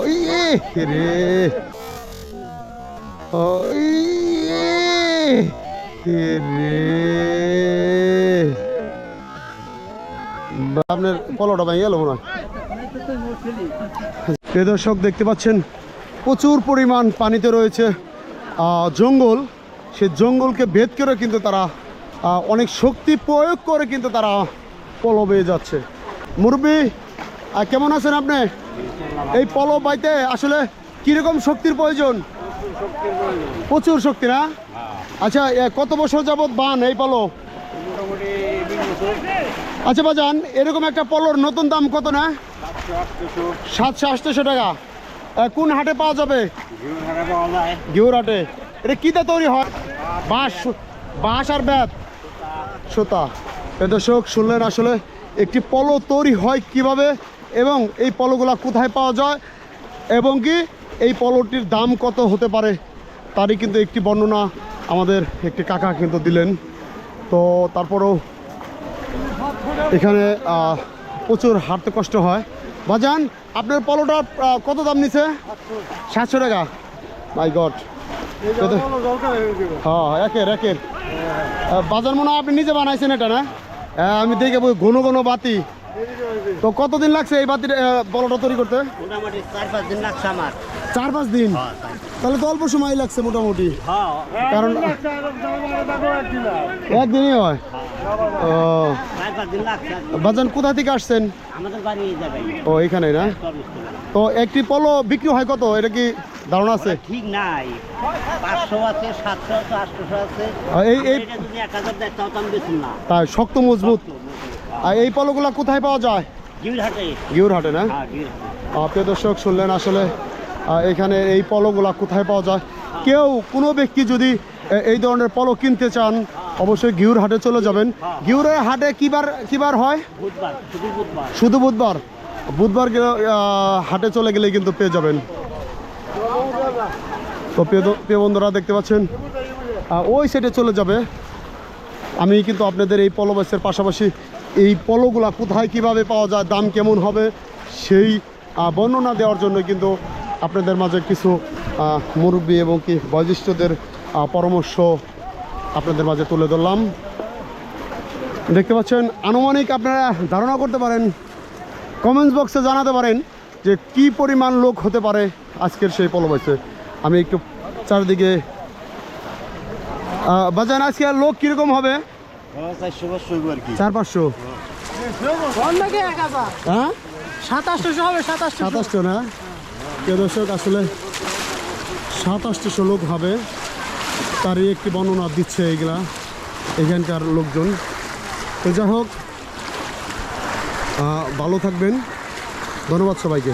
ওই রে। আপনার পলোটা ভেঙে গেল মনে হয়। দর্শক, দেখতে পাচ্ছেন, প্রচুর পরিমাণ পানিতে রয়েছে জঙ্গল। সে জঙ্গলকে ভেদ করে কিন্তু তারা অনেক শক্তি প্রয়োগ করে কিন্তু তারা পলো বেয়ে যাচ্ছে। মুরব্বী আহ, কেমন আছেন আপনি? এই পলো বাইতে আসলে কীরকম শক্তির প্রয়োজন? প্রচুর শক্তি না? আচ্ছা কত বছর যাবত বান এই পলো আচ্ছা বাজান এরকম একটা পলোর নতুন দাম কত না? সাতশো আটশোশো টাকা। কোন হাটে পাওয়া যাবে? ঘিউর হাটে। এটা কিতে তৈরি হয়? বাঁশ বাঁশ আর ব্যাত সুতা। দর্শক শুনলেন আসলে একটি পলো তৈরি হয় কীভাবে? এবং এই পলোগুলা কোথায় পাওয়া যায় এবং কি এই পলোটির দাম কত হতে পারে তারই কিন্তু একটি বর্ণনা আমাদের একটি কাকা কিন্তু দিলেন। তো তারপরেও এখানে প্রচুর হাঁটতে কষ্ট হয়। বাজান আপনার পলোটা কত দাম নিছে? সাতশো টাকা। মাই গড হ্যাঁ একের একের। বাজার মনে হয় আপনি নিজে বানাইছেন এটা না? হ্যাঁ আমি দেখে ঘন ঘন বাতি। তো কতদিন লাগছে এই বাতির পলোটা তৈরি করতে? মোটামুটি চার পাঁচ দিন লাগছে আমার। চার পাঁচ দিন? তাহলে তো অল্প সময় লাগছে মোটামুটি। কারণ একদিনই হয়। ও। বাজান কোথা থেকে আসছেন? ও এখানে না? তো একটি পলো বিক্রি হয় কত? এটা কি ধারণা আছে? ঠিক নাই। পাঁচশো আছে সাতশো আছে এই এই তাই শক্ত মজবুত। আর এই পলোগুলা কোথায় পাওয়া যায়? গিউর হাটে না? হ্যাঁ গিউর প্রিয় দর্শক শুনলেন আসলে এখানে এই পলোগুলা কোথায় পাওয়া যায়? কেউ কোনো ব্যক্তি যদি এই ধরনের পলো কিনতে চান অবশ্যই ঘিউর হাটে চলে যাবেন। ঘিউরের হাটে কিবার কিবার হয়? শুধু বুধবার। শুধু বুধবার? হাটে চলে গেলে কিন্তু পেয়ে যাবেন। তো প্রিয় বন্ধুরা দেখতে পাচ্ছেন? ওই সেটে চলে যাবে। আমি কিন্তু আপনাদের এই পলো বাসের পাশাপাশি এই পলোগুলা কোথায় কীভাবে পাওয়া যায়, দাম কেমন হবে, সেই বর্ণনা দেওয়ার জন্য কিন্তু আপনাদের মাঝে কিছু মুরব্বী এবং কি বয়োজ্যেষ্ঠদের পরামর্শ আপনাদের মাঝে তুলে ধরলাম। দেখতে পাচ্ছেন, আনুমানিক আপনারা ধারণা করতে পারেন কমেন্টস বক্সে জানাতে পারেন যে কি পরিমাণ লোক হতে পারে আজকের সেই পলবাইছে আমি একটু চারদিকে বাজান, আজকে লোক কীরকম হবে? চার পাঁচশো। হ্যাঁ? সাতাশশো হবে সাতাশশো। সাতাশশো না? প্রিয় দর্শক আসলে সাতাশশো লোক হবে। তারই একটি বর্ণনা দিচ্ছে এইগুলা এখানকার লোকজন। তো যাই হোক ভালো থাকবেন। ধন্যবাদ সবাইকে।